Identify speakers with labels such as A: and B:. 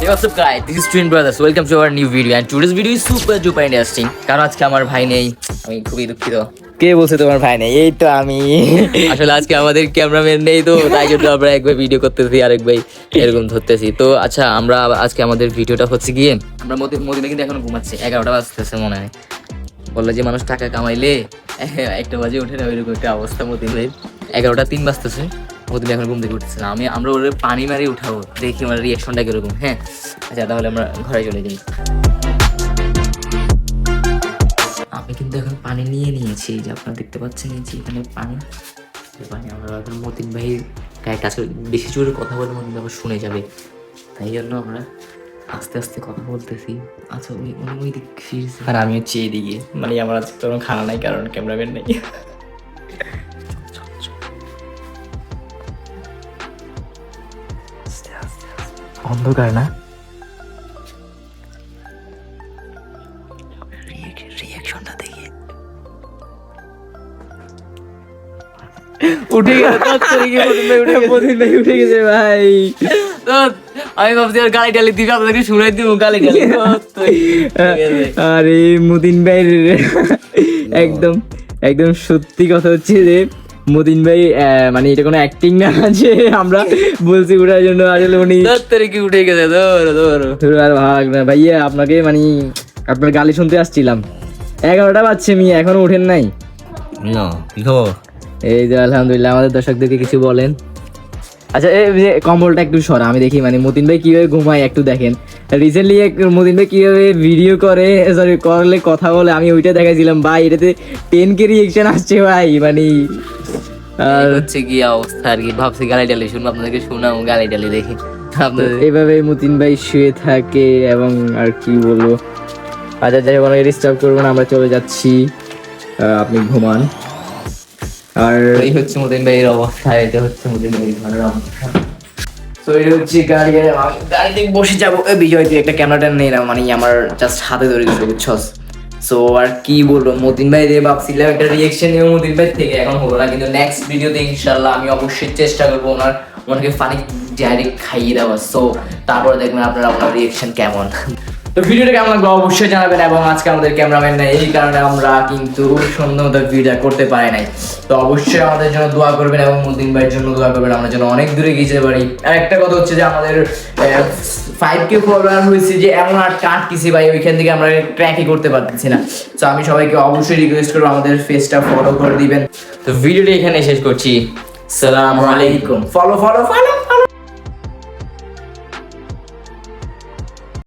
A: Hey, what's up guys? This is Twin Brothers. Welcome to our new video. And today's video is super duper interesting. কারণ আজকে আমার ভাই নেই। আমি খুবই দুঃখিত।
B: কে বলছে তোমার ভাই নেই? এই তো আমি।
A: আসলে আজকে আমাদের ক্যামেরাম্যান নেই তো তাই জন্য আমরা একবার ভিডিও করতেছি আরেক ভাই এরকম ধরতেছি। তো আচ্ছা আমরা আজকে আমাদের ভিডিওটা হচ্ছে গিয়ে আমরা মোদি মোদিনে কিন্তু এখন ঘুমাচ্ছি। এগারোটা বাজতেছে মনে হয়। বলল যে মানুষ টাকা কামাইলে একটা বাজে ওঠে না ওইরকম একটা অবস্থা ভাই এগারোটা তিন বাজতেছে। মতিন এখন ঘুম থেকে উঠতেছে না। আমি, আমরা ওর পানি মারি উঠাবো, দেখি আমার রিয়াকশনটা কীরকম হ্যাঁ? আচ্ছা তাহলে আমরা ঘরে চলে যাই। আমি কিন্তু এখন পানি নিয়ে নিয়েছি যে আপনারা দেখতে পাচ্ছেন যে এখানে পানি। পানি আমরা এখন মতিন ভাই গায়ে কাছে বেশি জোরে কথা বলে মতিন ভাই শুনে যাবে। তাই জন্য আমরা আস্তে আস্তে কথা বলতেছি। আচ্ছা ওই ওই দিক ফিরছে।
B: আর আমি হচ্ছে এইদিকে। মানে আমার আজকে কোনো খানা নাই, কারণ ক্যামেরাম্যান নেই। অন্ধকার না?
A: রিয়াকশনটা দেখি।
B: উঠে গেছে ভাই উঠে মতিন উঠে গেছে ভাই।
A: আমি ভাবছি আর গালি টালি দিবি আপনাদেরকে শুনাই দিব গালি টালি।
B: আরে মতিন ভাই একদম একদম সত্যি কথা হচ্ছে যে মতিন ভাই মানে এটা কোনো অ্যাক্টিং না আছে আমরা বলছি ওঠার জন্য আসলে উনি
A: তোর কি উঠে গেছে? ধরো ধরো।
B: ধরো আর লাগবে না। ভাইয়া আপনাকে মানে আপনার গালি শুনতে আসছিলাম। এগারোটা বাজছে মি এখনও উঠেন নাই?
C: না কি খবর?
B: এই যে আলহামদুলিল্লাহ আমাদের দর্শকদেরকে কিছু বলেন। আচ্ছা এই যে কম্বলটা একটু সরা আমি দেখি মানে মতিন ভাই কীভাবে ঘুমায় একটু দেখেন। রিসেন্টলি মতিন ভাই কীভাবে ভিডিও করে সরি করলে কথা বলে আমি ওইটা দেখাইছিলাম। ভাই এটাতে টেন কে রিয়েকশন আসছে ভাই মানে
A: হচ্ছে কি অবস্থা আর কি। ভাবছি গালি শুনব আপনাদেরকে শোনাও গালি দেখি।
B: এইভাবে মতিন ভাই শুয়ে থাকে এবং আর কি বলব? আচ্ছা যাই হোক ডিস্টার্ব করব না আমরা চলে যাচ্ছি। আপনি ঘুমান। আর
A: এই হচ্ছে মতিন ভাইয়ের অবস্থা এটা হচ্ছে মতিন ভাইয়ের ঘরের অবস্থা।
B: তো এটা হচ্ছে গাড়ি গাড়িতে বসে যাব। বিজয় তুই একটা ক্যামেরাটা নেই না মানে আমার জাস্ট হাতে ধরে গেছে বুঝছস? সো আর কি বলব? মতিন ভাই রে ভাবছিলাম একটা রিয়েকশন নিয়ে মতিন ভাই থেকে, এখন হলো না, কিন্তু নেক্সট ভিডিওতে ইনশাল্লাহ আমি অবশ্যই চেষ্টা করব ওনার, ওনাকে ফানি ডাইরেক্ট খাইয়ে দেওয়ার। সো তারপরে দেখবেন আপনারা ওনার রিয়েকশন কেমন। তো ভিডিওটা কেমন লাগল অবশ্যই জানাবেন এবং আজকে আমাদের ক্যামেরাম্যান নাই, এই কারণে আমরা কিন্তু সুন্দর মতো ভিডিও করতে পারি নাই। তো অবশ্যই আমাদের জন্য দোয়া করবেন এবং মুদিন ভাইয়ের জন্য দোয়া করবেন, আমরা যেন অনেক দূরে গিয়ে যেতে পারি। আর একটা কথা হচ্ছে যে আমাদের ফাইভ কে ফলোয়ার হয়েছে যে এমন আর কাটতেছি ভাই, ওইখান থেকে আমরা ট্র্যাকই করতে পারতেছি না। তো আমি সবাইকে অবশ্যই রিকোয়েস্ট করব, আমাদের ফেসটা ফলো করে দিবেন। তো ভিডিওটা এখানে শেষ করছি। সালাম আলাইকুম। Follow follow follow